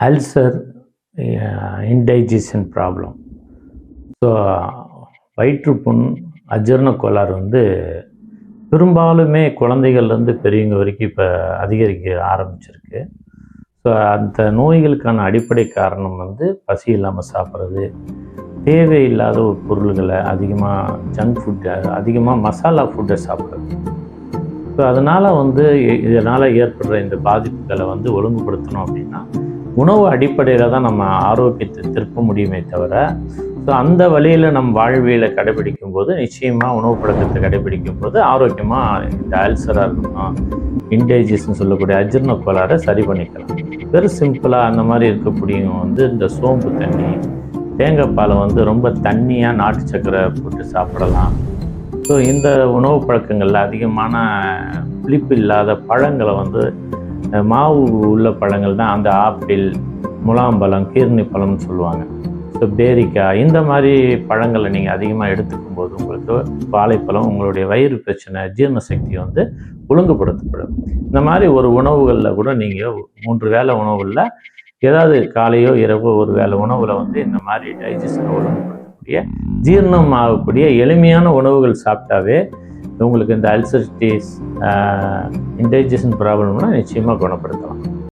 Ulcer indigestion problem so வயிற்றுப்புண் அஜீரண கோளாறு வந்து பெரும்பாலுமே குழந்தைகள்லேருந்து பெரியவங்க வரைக்கும் இப்போ அதிகரிக்க ஆரம்பிச்சிருக்கு. ஸோ அந்த நோய்களுக்கான அடிப்படை காரணம் வந்து பசி இல்லாமல் சாப்பிட்றது தேவையில்லாத ஒரு பொருள்களை அதிகமாக ஜங்க் ஃபுட்டை அதிகமாக மசாலா ஃபுட்டை சாப்பிட்றது. ஸோ அதனால் வந்து இதனால் ஏற்படுற இந்த பாதிப்புகளை வந்து ஒழுங்குபடுத்தணும் அப்படின்னா உணவு அடிப்படையில் தான் நம்ம ஆரோக்கியத்தை திருப்ப முடியுமே தவிர ஸோ அந்த வழியில் நம் வாழ்வியலை கடைபிடிக்கும் போது நிச்சயமாக உணவு பழக்கத்தை கடைபிடிக்கும் போது ஆரோக்கியமாக இந்த அல்சராக இருக்கணும் இன்டைஜஷன் சொல்லக்கூடிய அஜீரண கோளாறை சரி பண்ணிக்கலாம். வெறும் சிம்பிளாக அந்த மாதிரி இருக்கக்கூடிய வந்து இந்த சோம்பு தண்ணி தேங்காய் பாலை வந்து ரொம்ப தண்ணியாக நாட்டு சக்கரை போட்டு சாப்பிடலாம். ஸோ இந்த உணவு பழக்கங்களில் அதிகமான புளிப்பு இல்லாத பழங்களை வந்து மாவு உள்ள பழங்கள் தான் அந்த ஆப்பிள் முலாம்பழம் கீர்னி பழம்னு சொல்லுவாங்க. ஸோ பேரிக்காய் இந்த மாதிரி பழங்களை நீங்கள் அதிகமாக எடுத்துக்கும் போது உங்களுக்கு வாழைப்பழம் உங்களுடைய வயிறு பிரச்சனை ஜீரண சக்தி வந்து ஒழுங்குபடுத்தப்படும். இந்த மாதிரி ஒரு உணவுகளில் கூட நீங்கள் மூன்று வேளை உணவுகளில் ஏதாவது காலையோ இரவோ ஒரு வேளை உணவில் வந்து இந்த மாதிரி டைஜஷனை ஒழுங்குபடுத்தக்கூடிய ஜீரணம் ஆகக்கூடிய எளிமையான உணவுகள் சாப்பிட்டாவே உங்களுக்கு இந்த அல்சர்டிஸ் இன்டைஜஷன் ப்ராப்ளம்னால் நிச்சயமாக குணப்படுத்தலாம்.